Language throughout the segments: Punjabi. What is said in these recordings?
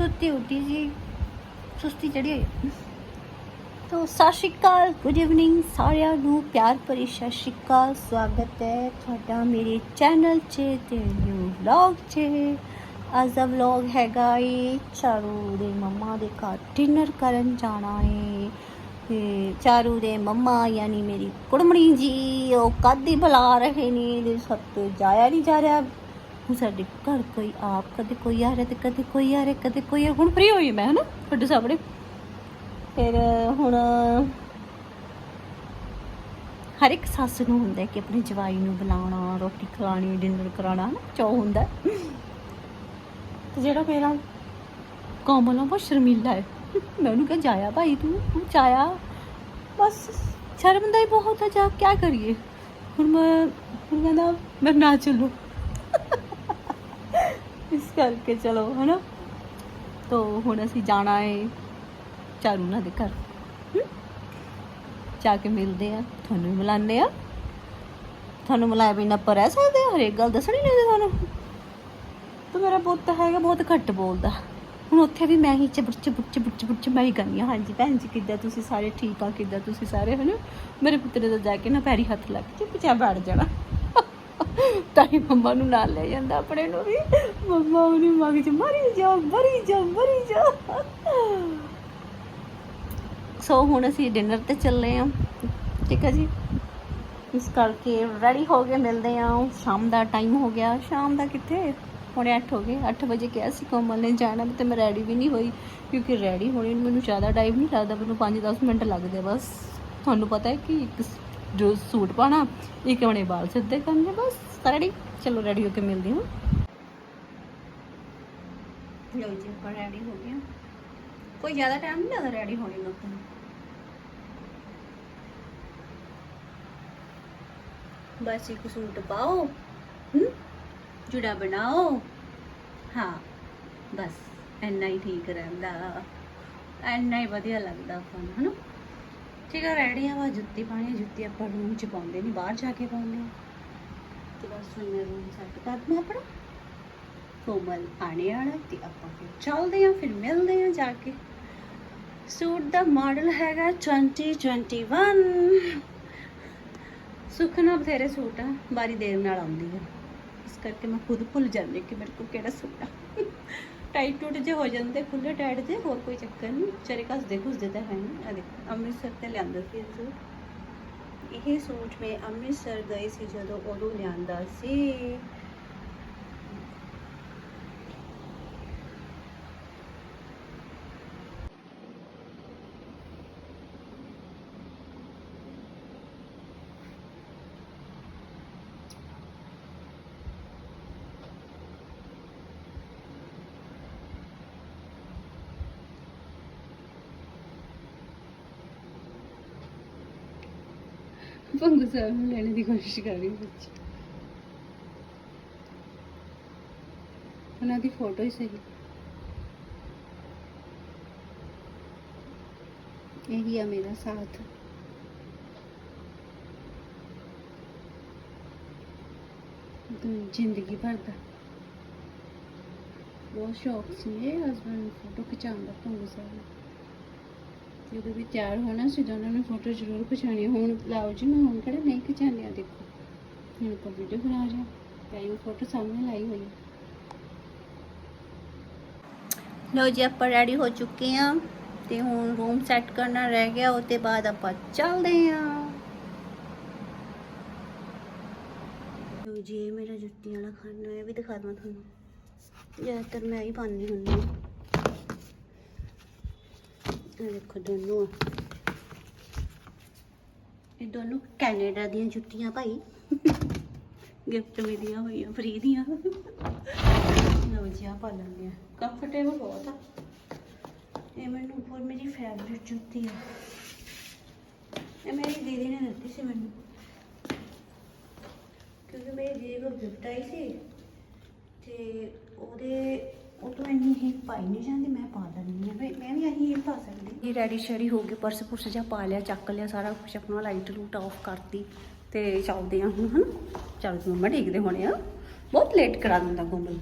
ਸੁੱਤੀ ਉੱਠੀ ਸੀ। ਸੁਸਤੀ ਚੜੀ ਹੋਈ। ਤੋ ਸਤਿ ਸ਼੍ਰੀ ਅਕਾਲ ਗੁੱਡ ਇਵਨਿੰਗ ਸਾਰਿਆਂ ਨੂੰ। ਪਿਆਰ ਭਰੀ ਸਤਿ ਸ਼੍ਰੀ ਅਕਾਲ, ਸਵਾਗਤ ਹੈ ਤੁਹਾਡਾ ਮੇਰੇ ਚੈਨਲ 'ਚ ਤੇ ਨਿਊ ਵਲੌਗ 'ਚ। ਅੱਜ ਦਾ ਵਲੌਗ ਹੈਗਾ ਏ ਚਾਰੂ ਦੇ ਮੰਮਾ ਦੇ ਘਰ ਡਿਨਰ ਕਰਨ ਜਾਣਾ ਏ। ਤੇ ਚਾਰੂ ਦੇ ਮੰਮਾ ਯਾਨੀ ਮੇਰੀ ਕੁੜਮਣੀ ਜੀ, ਉਹ ਕਦੀ ਬੁਲਾ ਰਹੇ ਨੇ ਦੇ ਤੋਂ ਜਾਇਆ ਨਹੀਂ ਜਾ ਰਿਹਾ। ਹੁਣ ਸਾਡੇ ਘਰ ਕੋਈ ਆਪ, ਕਦੇ ਕੋਈ ਆ ਰਿਹਾ ਤੇ ਕਦੇ ਕੋਈ ਆ ਰਿਹਾ, ਕਦੇ ਕੋਈ ਆ- ਹੁਣ ਫ੍ਰੀ ਹੋਈ ਮੈਂ, ਹਨਾ? ਤੁਹਾਡੇ ਸਾਹਮਣੇ। ਫਿਰ ਹੁਣ ਹਰ ਇੱਕ ਸੱਸ ਨੂੰ ਹੁੰਦਾ ਕਿ ਆਪਣੇ ਜਵਾਈ ਨੂੰ ਬੁਲਾਉਣਾ, ਰੋਟੀ ਖਿਲਾਣੀ ਡਿਨਰ ਕਰਾਉਣਾ ਨਾ ਚਾਹ ਹੁੰਦਾ ਤੇ ਜਿਹੜਾ ਮੇਰਾ ਕੋਮਲ ਆ ਬਹੁਤ ਸ਼ਰਮੀਲਾ ਹੈ। ਮੈਂ ਉਹਨੂੰ ਕਿਹਾ, ਜਾਇਆ ਭਾਈ ਤੂੰ ਤੂੰ ਜਾਇਆ। ਬਸ ਸ਼ਰਮ ਦਾ ਹੀ ਬਹੁਤ ਹੈ ਜਾ ਕੀ ਕਰੀਏ? ਹੁਣ ਮੈਂ, ਹੁਣ ਕਹਿੰਦਾ, ਮੈਂ ਨਾ ਚੱਲੂ। ਕਰਕੇ ਚਲੋ, ਹਨਾ? ਤੋ ਹੁਣ ਅਸੀਂ ਜਾਣਾ ਹੈ ਚਾਰੂ ਨਾਲ ਦੇ ਘਰ। ਜਾ ਕੇ ਮਿਲਦੇ ਆ, ਤੁਹਾਨੂੰ ਮਿਲਾਉਂਦੇ ਆ। ਤੁਹਾਨੂੰ ਮਿਲਾਇਆ ਬਿਨਾਂ ਆਪਾਂ ਰਹਿ ਸਕਦੇ ਆ, ਹਰੇਕ ਗੱਲ ਦੱਸਣੀ ਨਹੀਂ ਤੁਹਾਨੂੰ। ਤੇ ਮੇਰਾ ਪੁੱਤ ਹੈਗਾ, ਬਹੁਤ ਘੱਟ ਬੋਲਦਾ। ਹੁਣ ਉੱਥੇ ਵੀ ਮੈਂ ਹੀ ਚਬੜ ਚਬੜ ਚਬੜ ਚਬੜ ਚ ਮੈਂ ਹੀ। ਕਰਨੀ ਆ ਹਾਂਜੀ ਭੈਣ ਜੀ, ਕਿੱਦਾਂ ਤੁਸੀਂ ਸਾਰੇ ਠੀਕ ਆ, ਕਿੱਦਾਂ ਤੁਸੀਂ ਸਾਰੇ, ਹਨਾ? ਮੇਰੇ ਪੁੱਤਰ ਨੇ ਜਾ ਕੇ ਨਾ ਪੈਰੀ ਹੱਥ ਲੱਗ ਕੇ ਪਿਛਾ ਬੈਠ ਜਾਣਾ। ਤਾਂ ਹੀ ਮੰਮਾ ਨੂੰ ਨਾਲ ਲੈ ਜਾਂਦਾ ਆਪਣੇ ਨੂੰ ਵੀ। ਮੰਮਾ ਉਹਨੇ ਮਗ ਮਰੀ ਜਾ ਮਰੀ ਜਾ ਮਰੀ ਜਾ। ਸੋ ਹੁਣ ਅਸੀਂ ਡਿਨਰ ਤੇ ਚੱਲੇ ਹਾਂ ਠੀਕ ਹੈ ਜੀ? ਇਸ ਕਰਕੇ ਰੈਡੀ ਹੋ ਕੇ ਮਿਲਦੇ ਹਾਂ ਸ਼ਾਮ ਦਾ ਟਾਈਮ ਹੋ ਗਿਆ। ਸ਼ਾਮ ਦਾ ਕਿੱਥੇ? ਹੁਣੇ 8 ਹੋ ਗਏ। 8 ਵਜੇ ਕਿਹਾ ਸੀ ਕੋਮਲ ਨੇ ਜਾਣਾ, ਤੇ ਮੈਂ ਰੈਡੀ ਵੀ ਨਹੀਂ ਹੋਈ, ਕਿਉਂਕਿ ਰੈਡੀ ਹੋਣੇ ਨੂੰ ਮੈਨੂੰ ਜ਼ਿਆਦਾ ਟਾਈਮ ਨਹੀਂ ਲੱਗਦਾ। ਮੈਨੂੰ 5-10 ਮਿੰਟ ਲੱਗਦੇ ਬਸ। ਤੁਹਾਨੂੰ ਪਤਾ ਹੈ ਕਿ ਇੱਕ ਜੋ ਸੂਟ ਪਾਣਾ ਇੱਕ ਆਪਣੇ ਵਾਲ ਸਿੱਧੇ ਕਰਨੇ ਬਸ ਰੈਡੀ ਚਲੋ ਰੈਡੀ ਹੋ ਕੇ ਮਿਲਦੀ ਹਾਂ। ਲੋ ਜੀ, ਆਪਾਂ ਰੈਡੀ ਹੋ ਗਏ ਕੋਈ ਜ਼ਿਆਦਾ ਟਾਈਮ ਨਹੀਂ ਲੱਗਦਾ ਰੈਡੀ ਹੋਣੇ ਨੂੰ ਆਪਾਂ ਬਸ ਇੱਕ ਸੂਟ ਪਾਓ ਹਮ ਜੁੜਾ ਬਣਾਓ। ਹਾਂ, ਬਸ, ਇੰਨਾ ਹੀ ਠੀਕ ਰਹਿੰਦਾ। ਇੰਨਾ ਹੀ ਵਧੀਆ ਲੱਗਦਾ ਆਪਾਂ ਨੂੰ, ਹਨਾ? ਠੀਕ ਆ ਰੈਡੀ ਵਾ, ਜੁੱਤੀ ਪਾਣੀ ਜੁੱਤੀ ਆਪਾਂ ਰੂਮ ਚ ਪਾਉਂਦੇ ਨਹੀਂ ਬਾਹਰ ਜਾ ਕੇ ਪਾਉਂਦੇ ਆ। ਤੇ ਬਸ ਹੁਣ ਮੈਂ ਰੂਮ ਸੈੱਟ ਕਰ ਦਵਾਂ ਆਪਣਾ। ਕੋਮਲ ਆਣੇ ਵਾਲਾ ਤੇ ਆਪਾਂ ਫਿਰ ਚੱਲਦੇ ਆ, ਫਿਰ ਮਿਲਦੇ ਆ ਜਾ ਕੇ। ਸੂਟ ਦਾ ਮਾਡਲ ਹੈਗਾ 2021 ਸੁਖਨਾ ਬਥੇਰੇ ਸੂਟ ਆ ਬਾਰੀ ਦੇਰ ਨਾਲ ਆਉਂਦੀ ਆ। ਇਸ ਕਰਕੇ ਮੈਂ ਖੁਦ ਭੁੱਲ ਜਾਂਦੀ ਕਿ ਮੇਰੇ ਕੋਲ ਕਿਹੜਾ ਸੂਟ ਆ। ਟਾਈਟ ਟੂਟ ਜੇ ਹੋ ਜਾਂਦੇ ਖੁੱਲੇ ਟਾਈਟ ਜੇ, ਹੋਰ ਕੋਈ ਚੱਕਰ ਨਹੀਂ। ਵਿਚਾਰੇ ਘਸਦੇ ਘੁਸਦੇ ਤਾਂ ਹੈ ਨਹੀਂ। ਆ ਦੇਖੋ, ਅੰਮ੍ਰਿਤਸਰ ਤੇ ਲਿਆਂਦਾ ਸੀ ਇਹ ਸੂਟ। ਇਹ ਸੂਟ ਮੈਂ ਅੰਮ੍ਰਿਤਸਰ ਗਈ ਸੀ ਜਦੋਂ ਉਦੋਂ ਲਿਆਂਦਾ ਸੀ। ਪੰਗੂ ਸਾਹਿਬ ਨੂੰ ਲੈਣ ਦੀ ਕੋਸ਼ਿਸ਼ ਕਰ ਰਹੀ ਬੱਚੀ ਉਹਨਾਂ ਦੀ ਫੋਟੋ ਹੀ ਸਹੀ। ਇਹੀ ਆ ਮੇਰਾ ਸਾਥ। ਜ਼ਿੰਦਗੀ ਭਰ ਦਾ। ਬਹੁਤ ਸ਼ੌਕ ਸੀ ਇਹ ਹਸਬੰਡ ਫੋਟੋ ਖਿਚਾਉਣ ਦਾ ਪੰਗੂ ਸਾਹਿਬ ਨੂੰ। ਜਦੋਂ ਵੀ ਤਿਆਰ ਹੋਣਾ ਸੀ ਤਾਂ ਉਹਨਾਂ ਨੇ ਫੋਟੋ ਜ਼ਰੂਰ ਖਿਚਾਉਣੀ ਹੁਣ ਲਾਓ ਜੀ, ਮੈਂ ਹੁਣ ਕਿਹੜਾ ਨਹੀਂ ਖਿਚਾਉਂਦੀ ਆ ਦੇਖੋ। ਹੁਣ ਆਪਾਂ ਵੀਡੀਓ ਬਣਾ ਰਹੇ ਹਾਂ ਫੋਟੋ ਸਾਹਮਣੇ ਲਾਈ ਹੋਈ ਹੈ ਜੀ, ਆਪਾਂ ਰੈਡੀ ਹੋ ਚੁੱਕੇ ਆ ਤੇ ਹੁਣ ਰੂਮ ਸੈੱਟ ਕਰਨਾ ਰਹਿ ਗਿਆ। ਉਹ ਤੇ ਬਾਅਦ ਆਪਾਂ ਚੱਲਦੇ ਹਾਂ ਲੋ ਜੀ ਮੇਰਾ ਜੁੱਤੀਆਂ ਵਾਲਾ ਖਾਨਾ, ਇਹ ਵੀ ਦਿਖਾ ਦਵਾਂ ਤੁਹਾਨੂੰ। ਜ਼ਿਆਦਾਤਰ ਮੈਂ ਹੀ ਪਾਉਂਦੀ ਹੁੰਦੀ ਹਾਂ। ਦੇਖੋ ਦੋਨੋਂ ਇਹ ਦੋਨੋਂ ਕੈਨੇਡਾ ਦੀਆਂ ਜੁੱਤੀਆਂ ਭਾਈ। ਗਿਫਟ ਮਿਲੀਆਂ ਹੋਈਆਂ, ਫ੍ਰੀ ਦੀਆਂ। ਲਓ ਜੀ ਆ ਪਾ ਲੈਂਦੇ ਆ। ਕੰਫਰਟੇਬਲ ਬਹੁਤ ਆ। ਇਹ ਮੈਨੂੰ ਬਹੁਤ ਮੇਰੀ ਫੇਵਰਿਟ ਜੁੱਤੀ ਆ। ਇਹ ਮੇਰੀ ਦੀਦੀ ਨੇ ਦਿੱਤੀ ਸੀ ਮੈਨੂੰ। ਕਿਉਂਕਿ ਮੇਰੀ ਦੀਦੀ ਕੋਲ ਗਿਫਟ ਆਈ ਸੀ। ਤੇ ਉਹਦੇ ਉਹ ਤੋਂ ਇੰਨੀ ਹੀ ਪਾਈ ਨਹੀਂ ਜਾਂਦੀ, ਮੈਂ ਪਾ ਲੈਂਦੀ ਆ ਮੈਂ ਮੈਂ ਵੀ ਇਹੀ ਪਾ ਸਕਦੀ ਇਹ ਰੈਡੀ ਸ਼ੈਡੀ ਹੋ ਕੇ ਪਰਸ ਪੁਰਸ ਜਾ ਪਾ ਲਿਆ, ਚੱਕ ਲਿਆ, ਸਾਰਾ ਕੁਝ ਆਪਣਾ ਲਾਈਟ ਲੂਟ ਆਫ ਕਰਤੀ ਤੇ ਚੱਲਦੇ ਆ ਹੁਣ, ਹਨ? ਚੱਲ ਮੰਮਾ ਠੀਕਦੇ ਹੋਣੇ ਆ। ਬਹੁਤ ਲੇਟ ਕਰਾ ਦਿੰਦਾ ਕੋਮਲ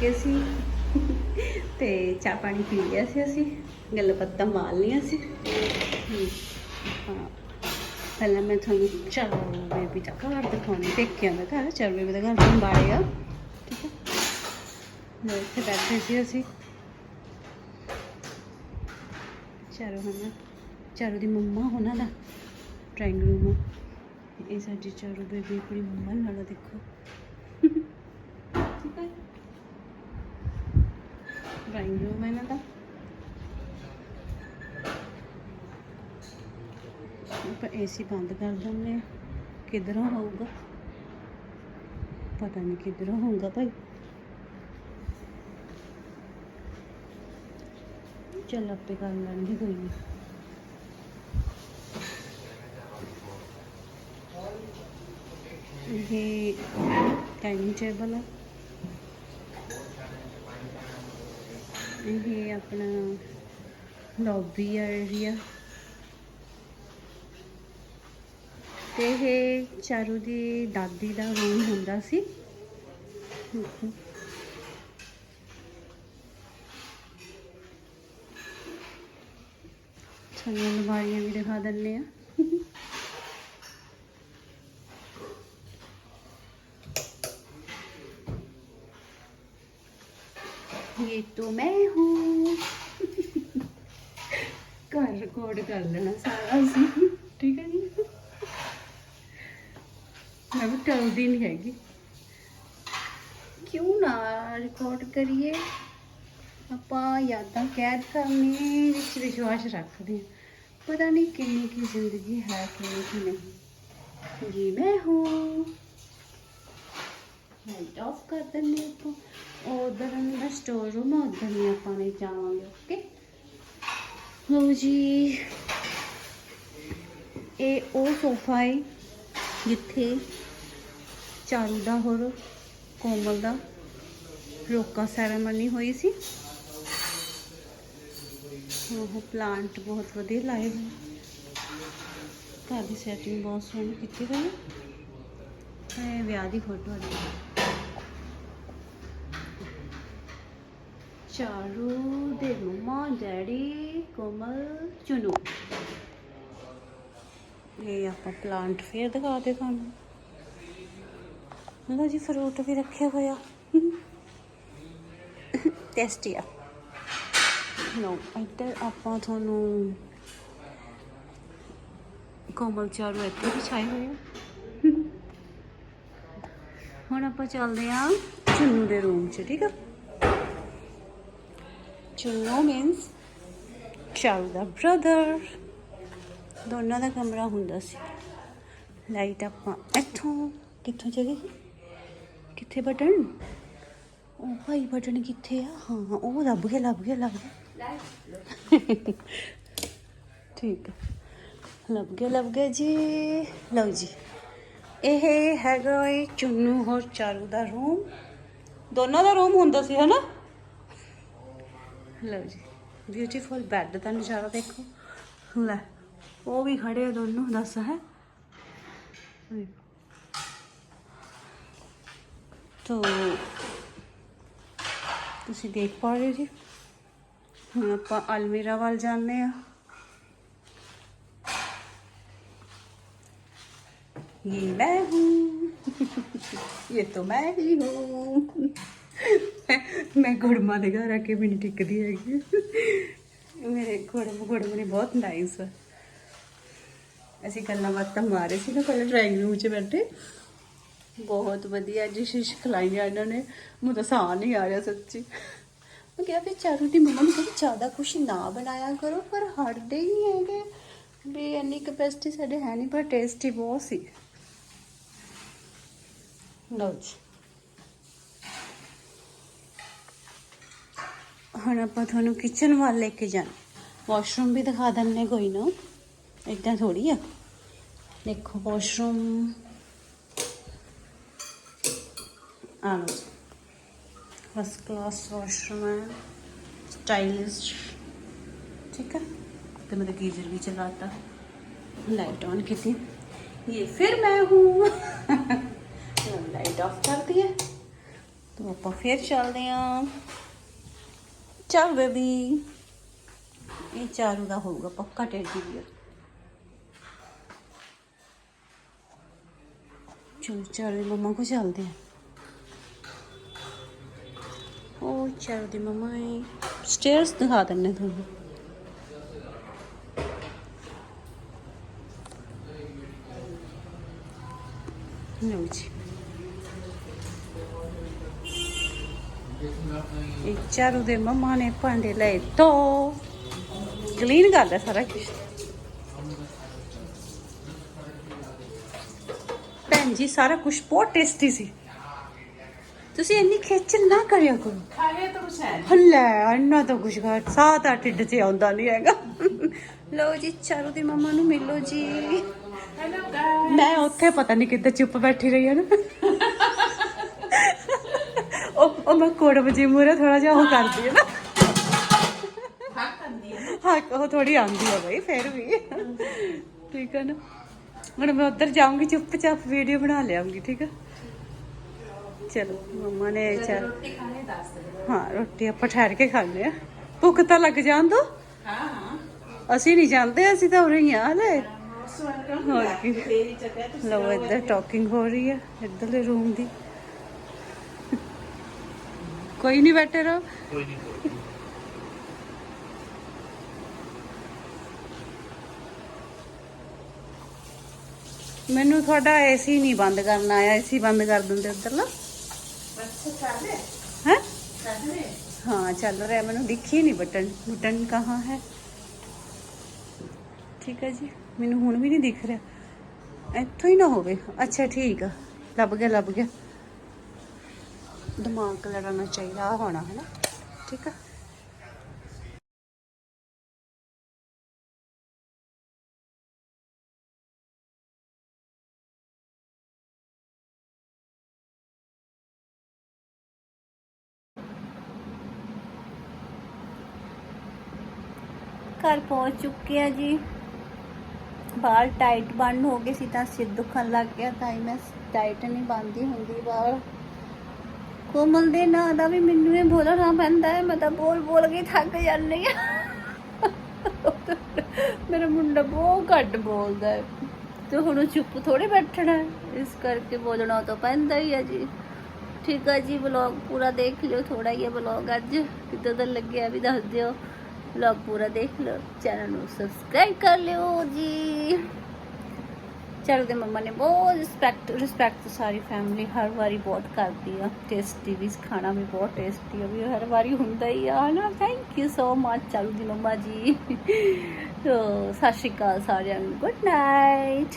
ਚੁੱਕੇ ਸੀ ਤੇ ਚਾਹ ਪਾਣੀ ਪੀ ਲਿਆ ਸੀ ਅਸੀਂ, ਗੱਲਾਂ ਬਾਤਾਂ ਮਾਰ ਲਈਆਂ ਸੀ। ਪਹਿਲਾਂ ਮੈਂ ਤੁਹਾਨੂੰ ਚਲੋ ਬੇਬੀ ਦਾ ਘਰ ਦਿਖਾਉਣੀ ਦੇਖਿਆ ਦਾ ਘਰ, ਚਲ ਬੇਬੀ ਦਾ ਘਰ ਤੁਹਾਨੂੰ ਬਾੜੇ ਆ। ਠੀਕ ਹੈ ਮੈਂ ਇੱਥੇ ਬੈਠੇ ਸੀ ਅਸੀਂ। ਚਾਰੋ ਹਨਾ, ਚਾਰੋ ਦੀ ਮੰਮਾ ਹੋਣਾ ਦਾ, ਡਰਾਇੰਗ ਰੂਮ ਇਹ ਸਾਡੀ ਚਾਰੋ ਬੇਬੀ ਆਪਣੀ ਮੰਮਾ ਨਾਲ ਦੇਖੋ। ਠੀਕ ਹੈ ਡਰਾਇੰਗ ਰੂਮ ਹੈ ਇਹਨਾਂ ਦਾ ਆਪਾਂ ਏਸੀ ਬੰਦ ਕਰ ਦਿੰਦੇ ਆ ਕਿਧਰੋਂ ਹੋਊਗਾ ਪਤਾ ਨਹੀਂ ਕਿਧਰੋਂ ਹੋਊਗਾ ਭਾਈ ਚੱਲ ਆਪੇ ਕਰ ਲੈਣਗੇ ਕੋਈ ਨਹੀਂ ਇਹ ਡਾਈਨਿੰਗ ਟੇਬਲ ਇਹ ਆਪਣਾ ਲੌਬੀ ਏਰੀਆ ਤੇ ਇਹ ਚਾਰੂ ਦੀ ਦਾਦੀ ਦਾ ਰੂਮ ਹੁੰਦਾ ਸੀ। ਸਾਨੂੰ ਅਲਮਾਰੀਆਂ ਵੀ ਦਿਖਾ ਦਿੰਨੇ ਆ ये तो मैं हूँ ਘਰ ਰਿਕਾਰਡ ਕਰ ਲੈਣਾ ਸਾਰਾ ਅਸੀਂ ਠੀਕ ਹੈ ਜੀ ਮੈਂ ਵੀ ਟਲਦੀ ਨਹੀਂ ਹੈਗੀ ਕਿਉਂ ਨਾ ਰਿਕਾਰਡ ਕਰੀਏ ਆਪਾਂ ਯਾਦਾਂ ਕੈਦ ਕਰਨੇ ਵਿੱਚ ਵਿਸ਼ਵਾਸ ਰੱਖਦੇ ਹਾਂ ਪਤਾ ਨਹੀਂ ਕਿੰਨੀ ਕੀ ਜ਼ਿੰਦਗੀ ਹੈ ਕਿੰਨੀ ਕੀ ਨਹੀਂ ਜੀ ਮੈਂ ਹੂੰ ਲਾਈਟ ਆਫ ਕਰ ਦਿੰਦੇ ਆਪਾਂ ਉਧਰ ਦਾ ਸਟੋਰ ਰੂਮ ਆ, ਉਧਰ ਨਹੀਂ ਆਪਾਂ ਨੇ ਜਾਵਾਂਗੇ ਓਕੇ ਲਓ ਜੀ, ਇਹ ਉਹ ਸੋਫਾ ਹੈ ਜਿੱਥੇ ਚਾਰੂ ਦਾ ਹੋਰ, ਕੋਮਲ ਦਾ ਰੋਕਾ ਸੈਰੇਮਨੀ ਹੋਈ ਸੀ। ਉਹ ਪਲਾਂਟ ਬਹੁਤ ਵਧੀਆ ਲਾਏ ਹੋਏ। ਘਰ ਦੀ ਸੈਟਿੰਗ ਬਹੁਤ ਸੋਹਣੀ ਕੀਤੀ ਹੋਈ ਹੈ ਇਹ ਵਿਆਹ ਦੀ ਫੋਟੋ ਹੈ ਚਾਰੂ ਦੇ ਮੰਮਾ ਡੈਡੀ, ਕੋਮਲ, ਚੁਨੂ। ਇਹ ਆਪਾਂ ਪਲਾਂਟ ਫੇਰ ਦਿਖਾਤੇ ਤੁਹਾਨੂੰ। ਲੋ ਜੀ ਫਰੂਟ ਵੀ ਰੱਖੇ ਹੋਇਆ ਟੇਸਟੀ ਆ। ਲੋ ਇੱਧਰ ਆਪਾਂ ਤੁਹਾਨੂੰ ਕੋਮਲ ਚਾਰੂ ਇੱਥੇ ਵਿਛਾਏ ਹੋਏ ਆ। ਹੁਣ ਆਪਾਂ ਚੱਲਦੇ ਆ ਚੁੰਨੂ ਦੇ ਰੂਮ 'ਚ, ਠੀਕ ਆ? ਚੁੰਨੂ ਮੀਨਸ ਚਾਰੂ ਦਾ ਬ੍ਰਦਰ ਦੋਨਾਂ ਦਾ ਕਮਰਾ ਹੁੰਦਾ ਸੀ। ਲਾਈਟ ਆਪਾਂ ਇੱਥੋਂ, ਕਿੱਥੋਂ ਚਲੀ ਗਈ ਕਿੱਥੇ ਬਟਨ ਉਹ ਭਾਈ ਬਟਨ ਕਿੱਥੇ ਆ? ਹਾਂ, ਉਹ ਲੱਭ ਗਿਆ ਲੱਭ ਗਿਆ ਲੱਭ ਗਿਆ। ਠੀਕ ਹੈ ਲੱਭ ਗਿਆ ਲੱਭ ਗਿਆ ਜੀ। ਲਓ ਜੀ। ਇਹ ਹੈਗਾ ਏ ਚੁੰਨੂ ਹੋਰ ਚਾਰੂ ਦਾ ਰੂਮ ਦੋਨਾਂ ਦਾ ਰੂਮ ਹੁੰਦਾ ਸੀ, ਹਨਾ? ਲਓ ਜੀ ਬਿਊਟੀਫੁਲ ਬੈੱਡ ਦਾ ਨਜ਼ਾਰਾ ਦੇਖੋ ਲੈ ਉਹ ਵੀ ਖੜੇ ਆ ਦੋਨੋਂ ਦੱਸ ਹੈ ਤੋ ਤੁਸੀਂ ਦੇਖ ਪਾ ਰਹੇ ਹੋ ਜੀ ਹੁਣ ਆਪਾਂ ਅਲਮੀਰਾ ਵੱਲ ਜਾਂਦੇ ਆ ये मैं हूँ ये तो मैं ही हूँ ਮੈਂ ਗੁੜਮਾ ਦੇ ਘਰ ਆ ਕੇ ਵੀ ਨਹੀਂ ਟਿਕਦੀ ਹੈਗੀ ਮੇਰੇ ਗੁੜਮ ਗੁੜਮ ਨੇ ਬਹੁਤ ਨਾਈਸ ਅਸੀਂ ਗੱਲਾਂ ਬਾਤਾਂ ਮਾਰੇ ਸੀ ਨਾ ਪਹਿਲੇ ਡਰਾਇੰਗ ਰੂਮ 'ਚ ਬੈਠੇ। ਬਹੁਤ ਵਧੀਆ ਜੀ, ਸ਼ਿਸ਼ ਖਲਾਈਆਂ ਇਹਨਾਂ ਨੇ। ਮੈਨੂੰ ਤਾਂ ਸਾਹ ਨਹੀਂ ਆ ਰਿਹਾ ਸੱਚੀ। ਮੈਂ ਕਿਹਾ ਵੀ ਚਾਰੂ ਦੀ ਮੰਮਾ ਨੂੰ ਕਹਿੰਦੀ ਜ਼ਿਆਦਾ ਕੁਛ ਨਾ ਬਣਾਇਆ ਕਰੋ, ਪਰ ਹਟਦੇ ਹੀ ਨਹੀਂ ਹੈਗੇ। ਵੀ ਇੰਨੀ ਕਪੈਸਿਟੀ ਸਾਡੇ ਹੈ ਨਹੀਂ, ਪਰ ਟੇਸਟੀ ਬਹੁਤ ਸੀ। ਲਓ ਜੀ। ਹੁਣ ਆਪਾਂ ਤੁਹਾਨੂੰ ਕਿਚਨ ਵੱਲ ਲੈ ਕੇ ਜਾਣਾ। ਵਾਸ਼ਰੂਮ ਵੀ ਦਿਖਾ ਦੰਨੇ ਕੋਈ ਨਾ। ਇਦਾਂ ਥੋੜੀ ਆ। ਦੇਖੋ ਵਾਸ਼ਰੂਮ ਆ ਲੋ ਫਸਟ ਕਲਾਸ ਵਾਸ਼ਰੂਮ ਹੈ। ਸਟਾਈਲਿਸ਼ ਠੀਕ ਹੈ ਤੇ ਮੈਂ ਗੀਜ਼ਰ ਵੀ ਚਲਾਤਾ। लाइट ऑन की थी ਫਿਰ ਮੈਂ ਹੂੰ। ਲਾਈਟ लाइट ऑफ ਹੈ दी ਆਪਾਂ ਫਿਰ ਚੱਲਦੇ फिर ਚਾਹ ਬੇਬੀ ਇਹ ਚਾਰੂ ਦਾ ਹੋਊਗਾ, ਪੱਕਾ ਟੈਡੀ ਬੀਅਰ ਚਲੋ ਚਾਰੂ ਦੀ ਮੰਮਾ ਕੋ ਚੱਲਦੇ ਆ? ਉਹ ਚਾਰੂ ਦੀ ਮੰਮਾ ਸਟੇਅਰਸ ਦਿਖਾ ਦਿੰਨੇ ਤੁਹਾਨੂੰ। ਚਾਰੂ ਦੇ ਮੰਮਾ ਨੇ ਭਾਂਡੇ ਲਏ ਤੋ ਕਲੀਨ ਕਰਦਾ ਸਾਰਾ ਕੁਝ ਭੈਣ ਜੀ ਸਾਰਾ ਕੁਝ ਬਹੁਤ ਟੇਸਟੀ ਸੀ। ਤੁਸੀਂ ਇੰਨੀ ਖੇਚਲ ਨਾ ਕਰਿਆ ਕਰੋ। ਖਾਏ ਤਾਂ ਕੁਛ ਹੈ ਹੱਲੇ ਅੰਨਾ ਤਾਂ ਕੁਝ ਖਾ ਸਾਹ ਤਾਂ ਢਿੱਡ 'ਚ ਆਉਂਦਾ ਨਹੀਂ ਹੈਗਾ। ਲਓ ਜੀ ਚਾਰੂ ਦੀ ਮੰਮਾ ਨੂੰ ਮਿਲੋ ਜੀ। ਮੈਂ ਉੱਥੇ ਪਤਾ ਨਹੀਂ ਕਿੱਦਾਂ ਚੁੱਪ ਬੈਠੀ ਰਹੀ ਹਾਂ ਨਾ। ਉਹ ਮੈਂ ਕੋੜ ਵਜੇ ਮੂਰੇ ਥੋੜਾ ਜਿਹਾ ਉਹ ਕਰਦੀ ਹੈ ਨਾ। ਹਾਂ ਕੰਦੀ ਹੈ ਹਾਂ ਉਹ ਥੋੜੀ ਆਉਂਦੀ ਹੈ ਬਈ ਫਿਰ ਵੀ। ਠੀਕ ਹੈ ਨਾ? ਹੁਣ ਮੈਂ ਉੱਧਰ ਜਾਊਂਗੀ ਚੁੱਪਚਾਪ ਵੀਡੀਓ ਬਣਾ ਲਿਆਉਂਗੀ ਠੀਕ ਹੈ ਚਲੋ ਮੰਮਾ ਨੇ ਚੱਲ ਰੋਟੀ ਖਾਣੇ ਦੱਸ ਹਾਂ ਰੋਟੀ ਆਪਾਂ ਠਹਿਰ ਕੇ ਖਾਂਦੇ ਆ। ਭੁੱਖ ਤਾਂ ਲੱਗ ਜਾਣ ਦੋ। ਹਾਂ ਹਾਂ। ਅਸੀਂ ਨਹੀਂ ਜਾਂਦੇ ਅਸੀਂ ਤਾਂ ਉਰੇ ਹੀ ਆ ਹਲੇ। ਹੋਰ ਕੀ। ਲਓ ਇੱਧਰ ਟਾਕਿੰਗ ਹੋ ਰਹੀ ਹੈ ਇੱਧਰਲੇ ਰੂਮ ਦੀ। ਕੋਈ ਨਹੀਂ ਬੈਠੇ ਰਹੋ। ਮੈਨੂੰ ਤੁਹਾਡਾ ਏਸੀ ਨਹੀਂ ਬੰਦ ਕਰਨਾ ਆਇਆ। ਏਸੀ ਬੰਦ ਕਰ ਦਿੰਦੇ ਉਧਰਲਾ ਹੈ? ਹਾਂ ਚੱਲ ਰਿਹਾ। ਮੈਨੂੰ ਦਿਖੀ ਨਹੀਂ ਬਟਨ। ਬਟਨ ਕਹਾਂ ਹੈ? ਠੀਕ ਹੈ ਜੀ। ਮੈਨੂੰ ਹੁਣ ਵੀ ਨਹੀਂ ਦਿਖ ਰਿਹਾ। ਇੱਥੋਂ ਹੀ ਨਾ ਹੋਵੇ। ਅੱਛਾ ਠੀਕ ਆ। ਲੱਭ ਗਿਆ ਲੱਭ ਗਿਆ। ਦਿਮਾਗ ਲੜਾਉਣਾ ਚਾਹੀਦਾ ਹੋਣਾ ਹੈ ਨਾ ਠੀਕ ਆ? ਘਰ ਪਹੁੰਚ ਚੁੱਕੇ ਆ ਜੀ। ਬਾਲ ਟਾਈਟ ਬੰਨ ਹੋ ਗਏ ਸੀ ਤਾਂ ਸਿਰ ਦੁਖਣ ਲੱਗ ਗਿਆ, ਤਾਂ ਹੀ ਮੈਂ ਟਾਈਟ ਨਹੀਂ ਬੰਨਦੀ ਹੁੰਦੀ ਬਾਹਰ ਕੋਮਲ ਦੇ ਨਾਂ ਦਾ ਵੀ ਮੈਨੂੰ ਇਹ ਬੋਲਣਾ ਪੈਂਦਾ ਹੈ। ਮੈਂ ਤਾਂ ਬੋਲ ਬੋਲ ਕੇ ਥੱਕ ਜਾਂਦੀ ਆ ਮੇਰਾ ਮੁੰਡਾ ਬਹੁਤ ਘੱਟ ਬੋਲਦਾ ਹੈ। ਤੇ ਹੁਣ ਉਹ ਚੁੱਪ ਥੋੜੇ ਬੈਠਣਾ ਇਸ ਕਰਕੇ ਬੋਲਣਾ ਤਾਂ ਪੈਂਦਾ ਹੀ ਆ ਜੀ। ਠੀਕ ਆ ਜੀ ਵਲੌਗ ਪੂਰਾ ਦੇਖ ਲਿਓ ਥੋੜਾ ਹੀ ਵਲੌਗ ਅੱਜ। ਕਿੱਦਾਂ ਦਾ ਲੱਗਿਆ ਵੀ ਦੱਸ ਦਿਓ। ਵਲੌਗ ਪੂਰਾ ਦੇਖ ਲਓ ਚੈਨਲ ਨੂੰ ਸਬਸਕ੍ਰਾਈਬ ਕਰ ਲਿਓ ਜੀ। ਚਲੋ ਦੇ ਮੰਮਾ ਨੇ ਬਹੁਤ ਰਿਸਪੈਕਟ ਰਿਸਪੈਕਟ ਸਾਰੀ ਫੈਮਿਲੀ ਹਰ ਵਾਰੀ ਬਹੁਤ ਕਰਦੀ ਆ। ਟੇਸਟੀ ਵੀ, ਖਾਣਾ ਵੀ ਬਹੁਤ ਟੇਸਟੀ ਆ, ਵੀ ਹਰ ਵਾਰੀ ਹੁੰਦਾ ਹੀ ਆ ਨਾ ਥੈਂਕ ਯੂ ਸੋ ਮਚ ਚਲੋ ਦੀ ਮੰਮਾ ਜੀ। ਸੋ, ਸਤਿ ਸ਼੍ਰੀ ਅਕਾਲ ਸਾਰਿਆਂ ਨੂੰ। Good night